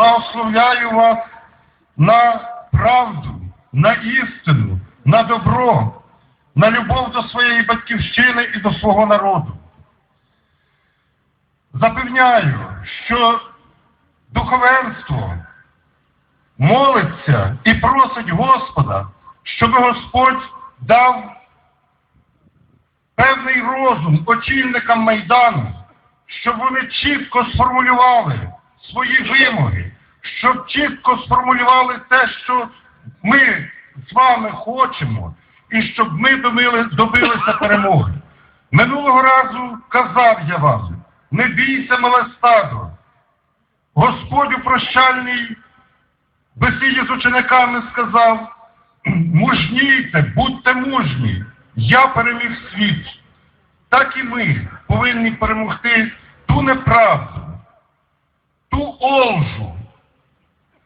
благословляю вас на правду, на істину, на добро, на любов до своєї батьківщини і до свого народу. Запевняю, що духовенство молиться і просить Господа, щоб Господь дав певний розум очільникам Майдану, щоб вони чітко сформулювали свої вимоги, щоб чітко сформулювали те, що ми з вами хочемо, і щоб ми добили, добилися перемоги. Минулого разу казав я вам, не бійся, мале стадо. Господь у прощальній бесіді з учениками сказав, мужнійте, будьте мужні, я переміг світ. Так і ми повинні перемогти ту неправду, олжу,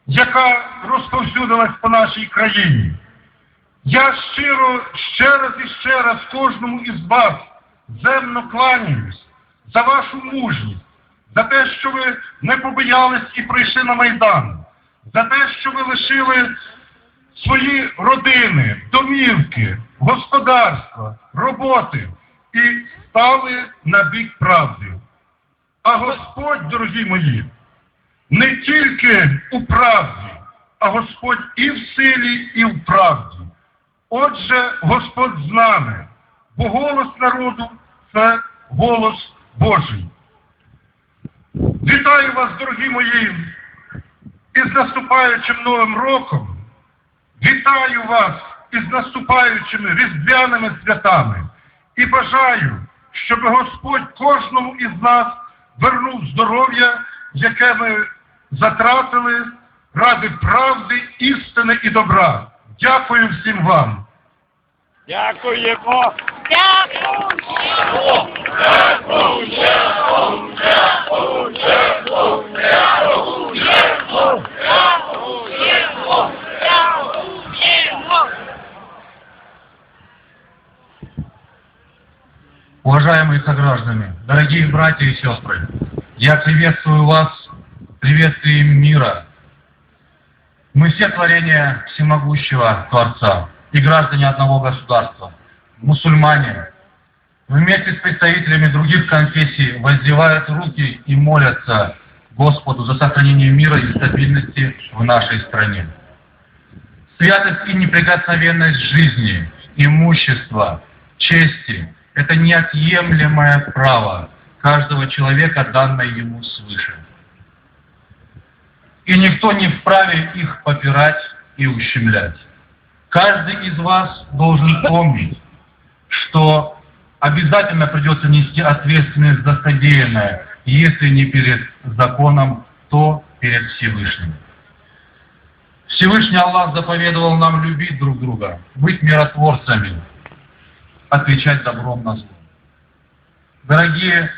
яка розповсюдилась по нашій країні. Я щиро ще раз і ще раз кожному із вас земно кланяюсь за вашу мужність, за те, що ви не побоялись і прийшли на Майдан, за те, що ви лишили свої родини, домівки, господарства, роботи і стали на бік правди. А Господь, дорогі мої, не тільки у правді, а Господь і в силі, і в правді. Отже, Господь з нами, бо голос народу це голос Божий. Вітаю вас, дорогі мої, із наступаючим Новим роком. Вітаю вас із наступаючими різдвяними святами і бажаю, щоб Господь кожному із нас вернув здоров'я, яке ми затратили ради правди, істини і добра. Дякую всім вам. Дякуємо. Уважаемые сограждане, дорогие братья и сестры, я приветствую вас приветствием мира. Мы все творения всемогущего Творца и граждане одного государства, мусульмане, вместе с представителями других конфессий воздевают руки и молятся Господу за сохранение мира и стабильности в нашей стране. Святость и неприкосновенность жизни, имущества, чести – это неотъемлемое право каждого человека, данное ему свыше. И никто не вправе их попирать и ущемлять. Каждый из вас должен помнить, что обязательно придется нести ответственность за содеянное, если не перед законом, то перед Всевышним. Всевышний Аллах заповедовал нам любить друг друга, быть миротворцами, отвечать добром на зло. Дорогие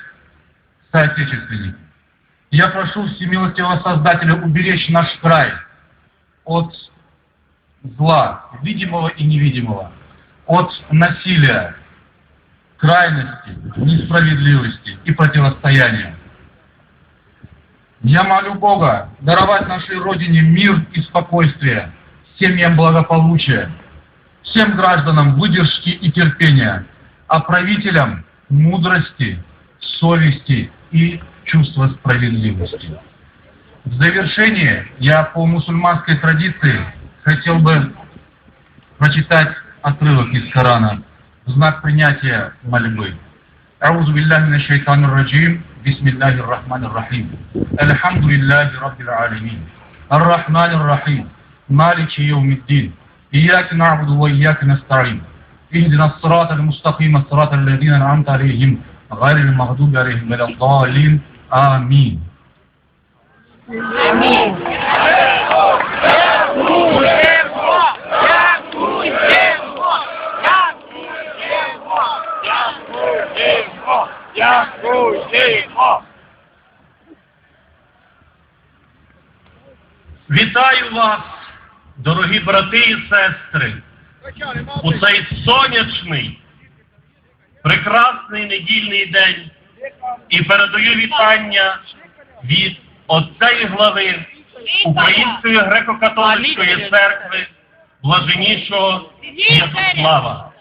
соотечественники, я прошу Всемилостивого Создателя уберечь наш край от зла, видимого и невидимого, от насилия, крайности, несправедливости и противостояния. Я молю Бога даровать нашей Родине мир и спокойствие, семьям благополучия, всем гражданам выдержки и терпения, а правителям мудрости, совести и чувства справедливости. В завершение я по мусульманской традиции хотел бы прочитать отрывок из Корана в знак принятия мольбы. أعوذ بالله من الشيطان الرجيم بسم الله الرحمن الرحيم الحمد لله رب العالمين الرحمن الرحيم مالك يوم الدين إياك نعبد وإياك نستعين اهدنا الصراط المستقيم صراط الذين أنعمت عليهم غير المغضوب عليهم ولا الضالين آمين Дякуємо. Вітаю вас, дорогі брати і сестри, у цей сонячний, прекрасний недільний день і передаю вітання від отця і глави Української греко-католицької церкви блаженнішого Святослава.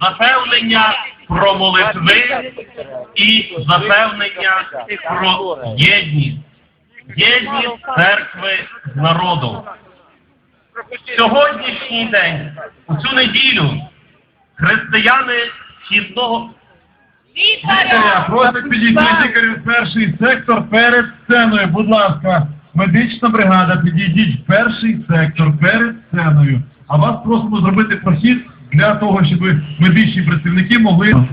Запевнення про молитви і запевнення про єдність. Єдність церкви з народом. Сьогоднішній день, у цю неділю, християни східного Лікаря, просить підійти лікарю в перший сектор перед сценою. Будь ласка, медична бригада, підійдіть в перший сектор перед сценою. А вас просимо зробити прохід для того, щоб медичні працівники могли.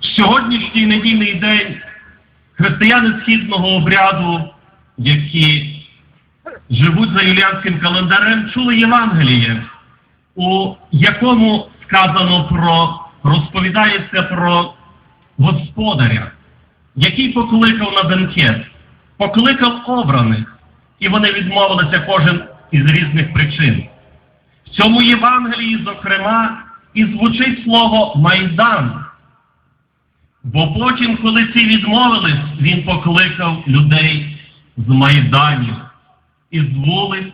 Сьогоднішній недільний день християни східного обряду, які живуть за юліанським календарем, чули Євангеліє, у якому сказано про розповідається про господаря, який покликав на бенкет, покликав обраних, і вони відмовилися кожен із різних причин. В цьому Євангелії, зокрема, і звучить слово Майдан. Бо потім, коли ці відмовились, він покликав людей з майданів, із вулиць.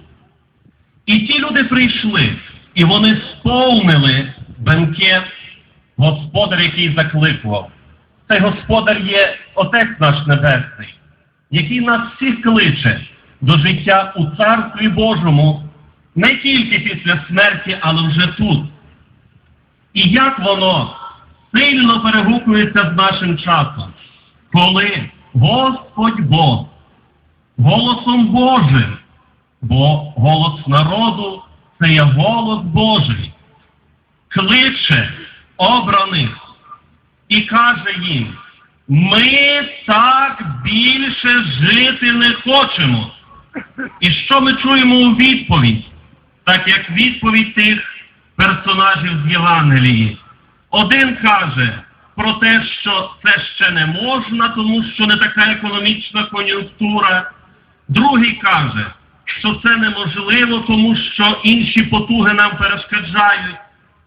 І ті люди прийшли, і вони сповнили бенкет господар, який закликував. Цей господар є Отець наш Небесний, який нас всіх кличе до життя у Царстві Божому не тільки після смерті, але вже тут. І як воно сильно перегукується з нашим часом, коли Господь Бог голосом Божим, бо голос народу це є голос Божий, кличе обраних і каже їм, ми так більше жити не хочемо. І що ми чуємо у відповідь? Так як відповідь тих персонажів з Євангелії. Один каже про те, що це ще не можна, тому що не така економічна кон'юнктура. Другий каже, що це неможливо, тому що інші потуги нам перешкоджають.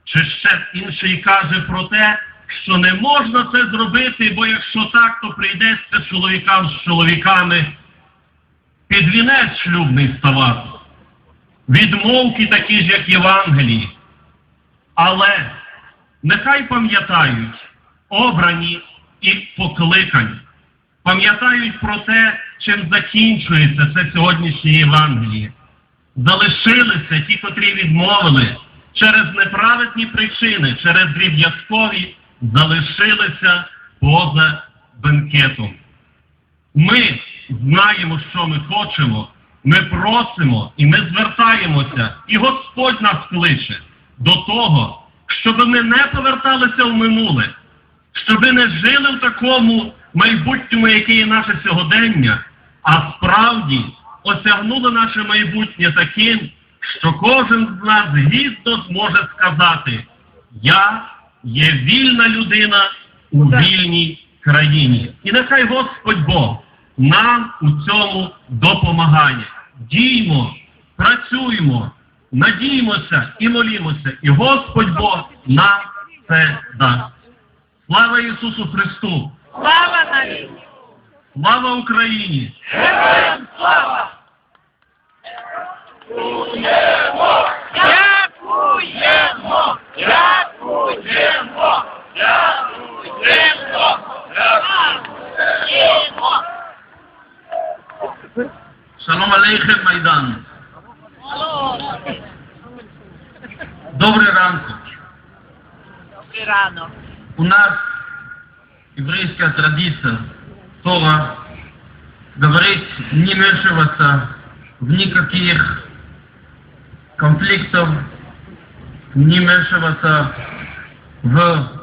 Чи ще інший каже про те, що не можна це зробити, бо якщо так, то прийдеться чоловікам з чоловіками під вінець шлюбний ставати. Відмовки такі ж, як Євангелії. Але нехай пам'ятають обрані і покликані, пам'ятають про те, чим закінчується це сьогоднішнє Євангеліє. Залишилися ті, котрі відмовили через неправедні причини, через дріб'язкові, залишилися поза бенкетом. Ми знаємо, що ми хочемо, ми просимо і ми звертаємося, і Господь нас кличе до того, щоб ми не поверталися в минуле, щоб не жили в такому майбутньому, яке є наше сьогодення, а справді осягнули наше майбутнє таким, що кожен з нас гідно зможе сказати, я є вільна людина у вільній країні. І нехай Господь Бог нам у цьому допомагає. Діймо, працюємо, надіємося і молімося, і Господь Бог нам це дасть. Слава Ісусу Христу! Слава! Слава Україні! Героям слава! Дякуємо! Дякуємо! Дякуємо! Дякуємо! Шалом алейхем, Майдан. Добрий ранку. Рано. У нас еврейская традиция, Тора, говорит не вмешиваться в никаких конфликтов, не вмешиваться в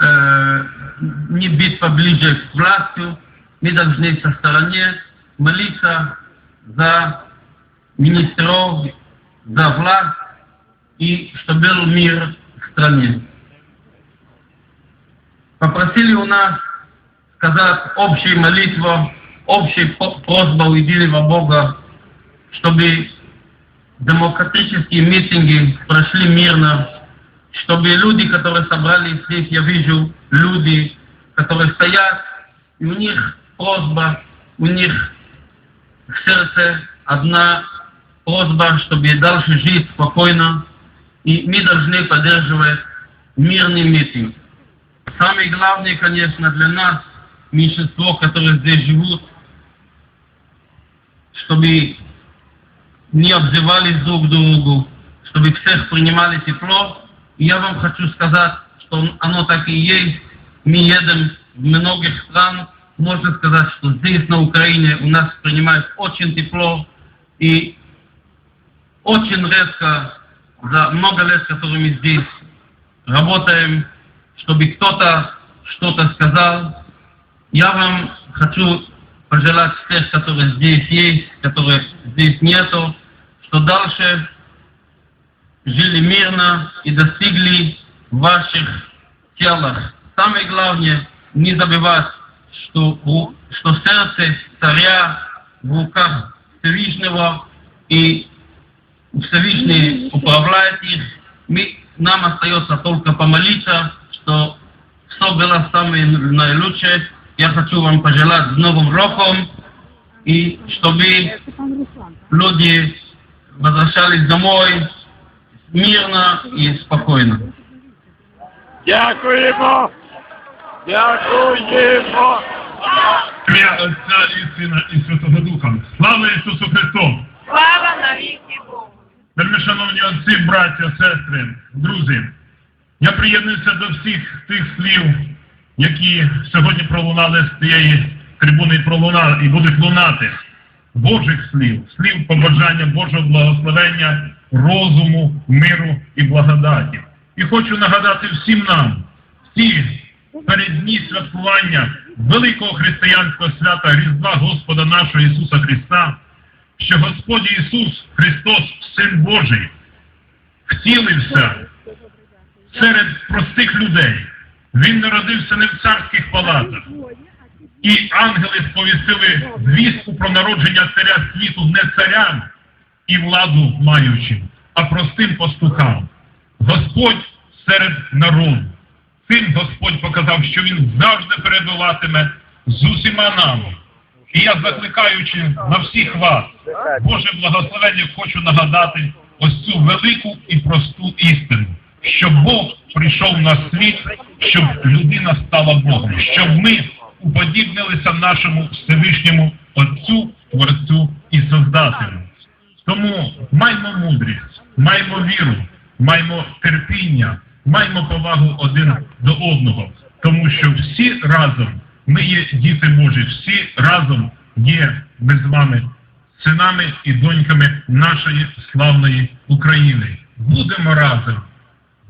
э, не быть поближе к власти. Мы должны со стороны молиться за министров, за власть и чтобы был мир в стране попросили у нас сказать общую молитву, общую по- просьбу у единого Бога, чтобы демократические митинги прошли мирно, чтобы люди, которые собрались здесь, я вижу люди, которые стоят, и у них просьба, у них в сердце одна просьба, чтобы дальше жить спокойно, и мы должны поддерживать мирный митинг. Самое главное, конечно, для нас, меньшинство, которые здесь живут, чтобы не обзывались друг другу, чтобы всех принимали тепло. И я вам хочу сказать, что оно так и есть. Мы едем в многих стран. Можно сказать, что здесь, на Украине, у нас принимают очень тепло. И очень редко, за много лет, которые мы здесь работаем, чтобы кто-то что-то сказал. Я вам хочу пожелать всех, которые здесь есть, которые здесь нету, что дальше жили мирно и достигли ваших целях. Самое главное, не забывать, что, что сердце царя в руках Всевышнего и Всевышний управляет их. Мы, нам остается только помолиться, что все было самое наилучшее. Я хочу вам пожелать с Новым Роком, и чтобы люди возвращались домой мирно и спокойно. Дякуємо. Дякуємо. Ім'я Отця і Сина і Святого Духа. Слава Ісусу Христу! Слава навіки Богу. Вельми шановні отці, браття, сестри, друзі, я приєднуюся до всіх тих слів, які сьогодні пролунали з цієї трибуни і пролуна, і будуть лунати. Божих слів, слів побажання Божого благословення, розуму, миру і благодаті. І хочу нагадати всім нам, всі передні святкування великого християнського свята Різдва Господа нашого Ісуса Христа, що Господь Ісус Христос, Син Божий, втілився серед простих людей. Він народився не в царських палатах. І ангели сповістили звістку про народження царя світу не царям і владу маючим, а простим пастухам. Господь серед народу. Цим Господь показав, що він завжди перебуватиме з усіма нами. І я закликаючи на всіх вас, Боже благословення, хочу нагадати ось цю велику і просту істину, що Бог прийшов на світ, щоб людина стала Богом, щоб ми уподібнилися нашому Всевишньому Отцю, Творцю і Создателю. Тому маймо мудрість, маймо віру, маймо терпіння, маймо повагу один до одного, тому що всі разом ми є діти Божі, всі разом є ми з вами синами і доньками нашої славної України. Будемо разом.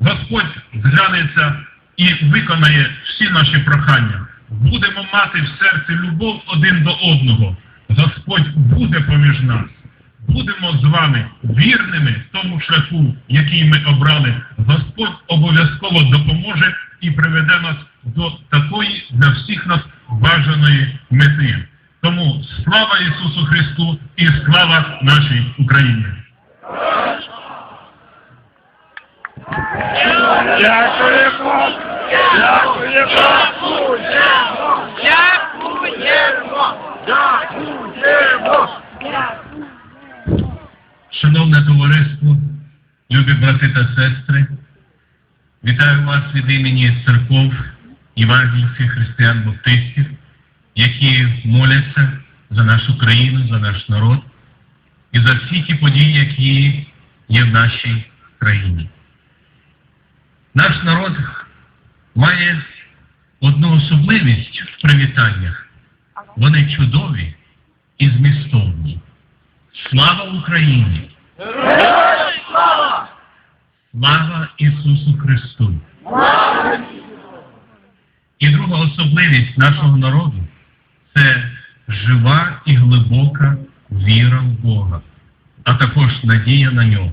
Господь зглянеться і виконає всі наші прохання. Будемо мати в серці любов один до одного. Господь буде поміж нас. Будемо з вами вірними тому шляху, який ми обрали. Господь обов'язково допоможе і приведе нас до такої для всіх нас бажаної мети. Тому слава Ісусу Христу і слава нашій Україні! Дякуємо. Шановне товариство, любі брати та сестри, вітаю вас від імені церков євангельських християн-баптистів, які моляться за нашу країну, за наш народ і за всі ті події, які є в нашій країні. Наш народ має одну особливість в привітаннях. Вони чудові і змістовні. Слава Україні! Слава. Слава Ісусу Христу! І друга особливість нашого народу це жива і глибока віра в Бога, а також надія на нього.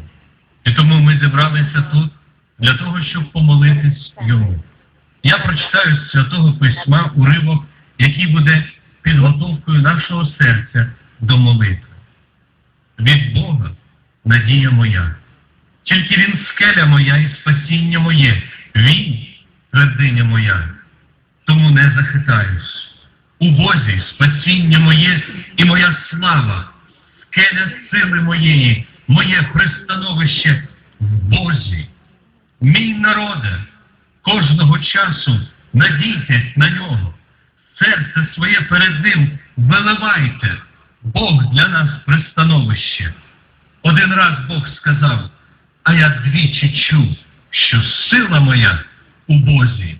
І тому ми зібралися тут для того, щоб помолитись йому. Я прочитаю з святого письма уривок, який буде підготовкою нашого серця до молитви. Від Бога надія моя. Тільки він скеля моя і спасіння моє, він твердиня моя. Тому не захитаюсь. У Бозі спасіння моє і моя слава, скеля сили моєї, моє пристановище в Бозі. Мій народе, кожного часу надійтесь на нього, серце своє перед ним виливайте, Бог для нас пристановище. Один раз Бог сказав, а я двічі чув, що сила моя у Бозі.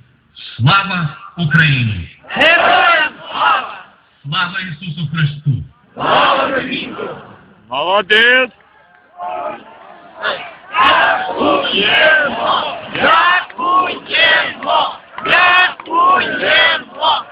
Слава Україні! Героям слава! Слава Ісусу Христу! Молодець. Дякуємо! Рятуємо! Рятуємо!